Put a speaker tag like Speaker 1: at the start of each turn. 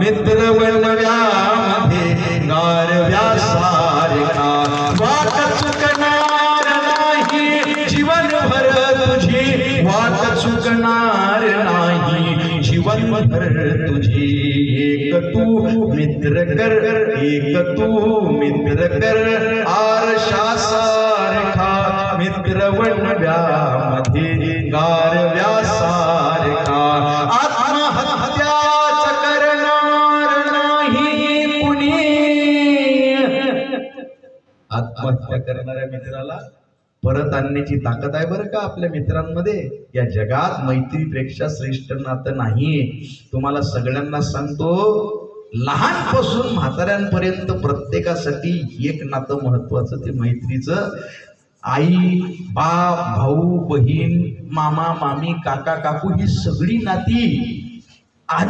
Speaker 1: मित्र बनव्यामध्ये गारव्या सारखा वाट चुकणार नाही जीवनभर तुझी। वाट चुकणार नाही जीवनभर तुझी। एक तू मित्र कर, एक तू मित्र कर। आरशा सारखा मित्र बनव्यामध्ये गारव्या आत्महत्या करणाऱ्या मित्राला परत आणण्याची ताकद आहे बरं का आपल्या मित्रांमध्ये? या जगात मैत्रीपेक्षा श्रेष्ठ नातं नाहीये. तुम्हाला सगळ्यांना सांगतो लहानपासून म्हाताऱ्यांपर्यंत प्रत्येकासाठी एक नातं महत्वाचं ते मैत्रीचं. आई बाप भाऊ बहीण मामा मामी काका काकू ही सगळी नाती आधी